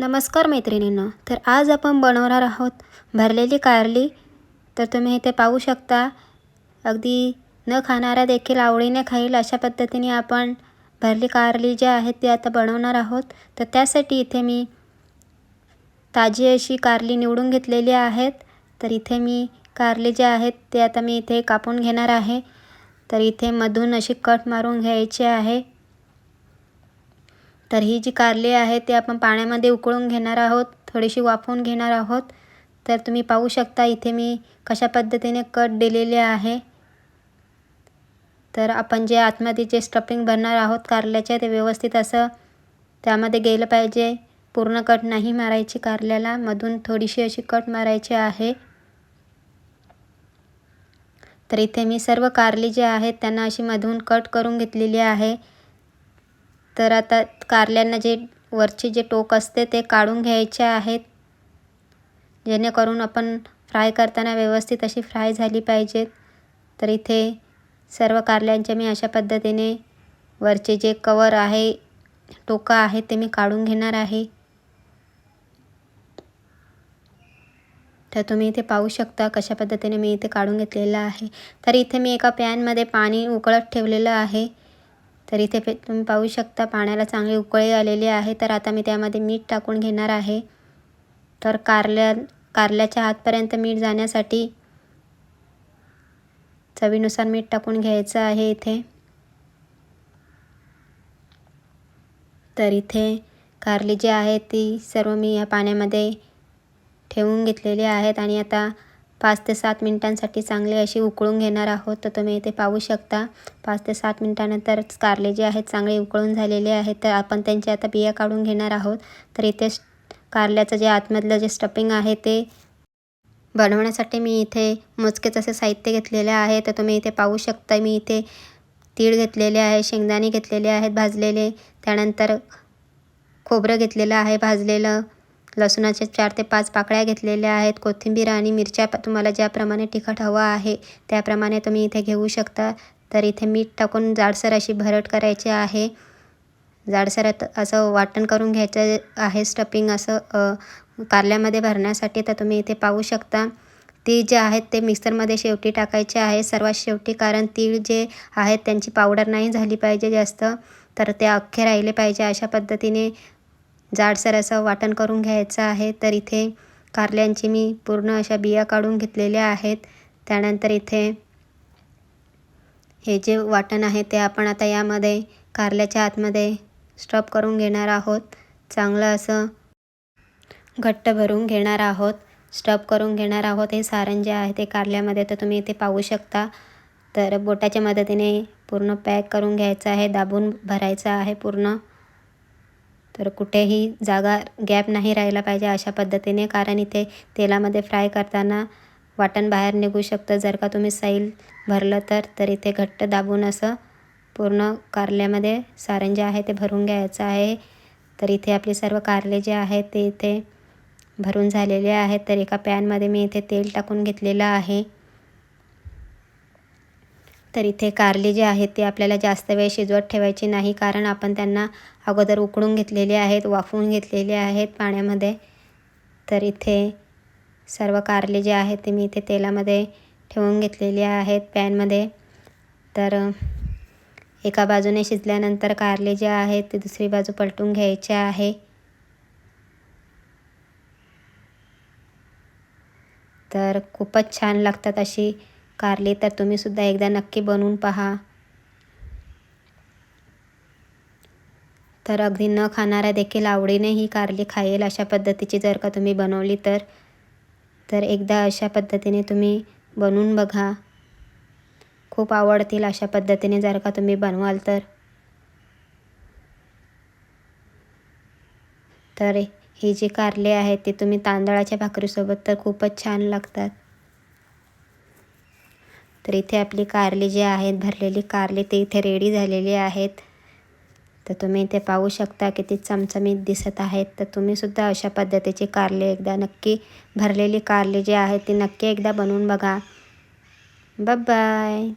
नमस्कार मैत्रिणींनो तर आज आपण बनवणार आहोत भरलेली कारली. तर तुम्ही इथे पाहू शकता अगदी न खाणारा देखील आवडीने खाईल अशा पद्धतीने आपण भरली कारली जी आहेत ती आता बनवणार आहोत. तर त्यासाठी इथे मी ताजी अशी कारली निवडून घेतलेली आहेत. तर इथे मी कारली जे आहेत ते आता मी इथे कापून घेणार आहे. तर इथे मधून अशी कट मारून घ्यायची आहे. तर ही जी कारली आहे ती आपण पाण्यामध्ये उकळून घेणार आहोत थोडीशी वाफवून घेणार आहोत. तर तुम्ही पाहू शकता इथे मी कशा पद्धतीने कट दिलेले आहे. तर आपण जे आतमध्ये जे स्टफिंग भरणार आहोत कारल्याचे ते व्यवस्थित असं त्यामध्ये गेलं पाहिजे. पूर्ण कट नाही मारायची कारल्याला मधून थोडीशी अशी कट मारायची आहे. तर इथे मी सर्व कारली जे आहेत त्यांना अशी मधून कट करून घेतलेली आहे. तर आता कारल्यांना जे वरचे जे टोक असते ते काढून घ्यायचे आहेत. जेणेकरून आपण फ्राय करताना व्यवस्थित अशी फ्राय झाली पाहिजेत. तर इथे सर्व कारल्यांचे मी अशा पद्धतीने वरचे जे कवर आहे टोका आहे ते मी काढून घेणार आहे. तर तुम्ही इथे पाहू शकता कशा पद्धतीने मी इथे काढून घेतलेलं आहे. तर इथे मी एका पॅनमध्ये पाणी उकळत ठेवलेलं आहे. तर इथे तुम्ही पाहू शकता पाण्याला चांगली उकळी आलेली आहे. तर आता मी त्यामध्ये मीठ टाकून घेणार आहे. तर कारल्या कारल्याच्या हातपर्यंत मीठ जाण्यासाठी चवीनुसार मीठ टाकून घ्यायचं आहे इथे. तर इथे कारली जी आहे ती सर्व मी या पाण्यामध्ये ठेवून घेतलेली आहेत आणि आता पाच ते सात मिनटांसाठी चांगली अशी उकळून घेणार आहोत. तर तुम्ही इथे पाहू शकता पाच ते सात मिनटानंतरच कारले जे आहेत चांगले उकळून झालेले आहेत. तर आपण त्यांचे आता बिया काढून घेणार आहोत. तर इथे कारल्याचं जे आतमधलं जे स्टफिंग आहे ते बनवण्यासाठी मी इथे मोजकेच असे साहित्य घेतलेले आहे. तर तुम्ही इथे पाहू शकता मी इथे तीळ घेतलेले आहे शेंगदाणे घेतलेले आहेत भाजलेले. त्यानंतर खोबरं घेतलेलं आहे भाजलेलं. लसूणाचे चार ते पाच पाकळ्या घेतलेल्या आहेत. कोथिंबीर आणि मिरच्या तुम्हाला ज्याप्रमाणे तिखट हवं आहे त्याप्रमाणे तुम्ही इथे घेऊ शकता. तर इथे मीठ टाकून जाडसर अशी भरट करायची आहे. जाडसर असं वाटण करून घ्यायचं आहे. स्टपिंग असं कारल्यामध्ये भरण्यासाठी तर तुम्ही इथे पाहू शकता. तीळ जे आहेत ते मिक्सरमध्ये शेवटी टाकायचे आहे. सर्वात शेवटी कारण तीळ जे आहेत त्यांची पावडर नाही झाली पाहिजे जास्त. तर ते अख्खे राहिले पाहिजे अशा पद्धतीने. जाडसर असं वाटण करून घ्यायचं आहे. तर इथे कारल्यांची मी पूर्ण अशा बिया काढून घेतलेल्या आहेत. त्यानंतर इथे हे जे वाटण आहे ते आपण आता यामध्ये कारल्याच्या आतमध्ये स्टप करून घेणार आहोत. चांगलं असं घट्ट भरून घेणार आहोत. स्टप करून घेणार आहोत. हे सारण जे आहे ते कारल्यामध्ये तर तुम्ही इथे पाहू शकता. तर बोटाच्या मदतीने पूर्ण पॅक करून घ्यायचं आहे. दाबून भरायचं आहे पूर्ण. तर कुठेही जागा गॅप नाही राहिला पाहिजे अशा पद्धतीने कारण इथे तेलामध्ये फ्राय करताना वाटण बाहेर निघू शकतं. जर का तुम्ही सैल भरलं तर तर इथे घट्ट दाबून असं पूर्ण कारल्यामध्ये सारण जे आहे ते भरून घ्यायचं आहे. तर इथे आपले सर्व कारले जे आहेत ते इथे भरून झालेले आहेत. तर एका पॅनमध्ये मी इथे तेल टाकून घेतलेलं आहे. तर इथे कारले जे आहेत ते आपल्याला जास्त वेळ शिजवत ठेवायची नाही कारण आपण त्यांना अगोदर उकडून घेतलेले आहेत वाफवून घेतलेले आहेत पाण्यामध्ये. तर इथे सर्व कारले जे आहेत ते मी इथे तेलामध्ये ठेवून घेतलेले आहेत पॅनमध्ये. तर एका बाजूने शिजल्यानंतर कारले जे आहेत ते दुसरी बाजू पलटून घ्यायचे आहे. तर खूपच छान लागतात अशी कारली तर तुम्हीसुद्धा एकदा नक्की बनवून पहा. तर अगदी न खाणारा देखील आवडीने ही कारली खाईल अशा पद्धतीची जर का तुम्ही बनवली तर तर एकदा अशा पद्धतीने तुम्ही बनवून बघा. खूप आवडतील अशा पद्धतीने जर का तुम्ही बनवाल तर. तर ही जी कारले आहेत ते तुम्ही तांदळाच्या भाकरीसोबत तर खूपच छान लागतात. तर इथे आपली कारली जी आहेत भरलेली कारली ते इथे रेडी झालेली आहेत. तर तुम्ही इथे पाहू शकता किती चमचमीत दिसत आहेत. तर तुम्हीसुद्धा अशा पद्धतीची कारले एकदा नक्की भरलेली कारली जी आहेत ती नक्की एकदा बनवून बघा. बाय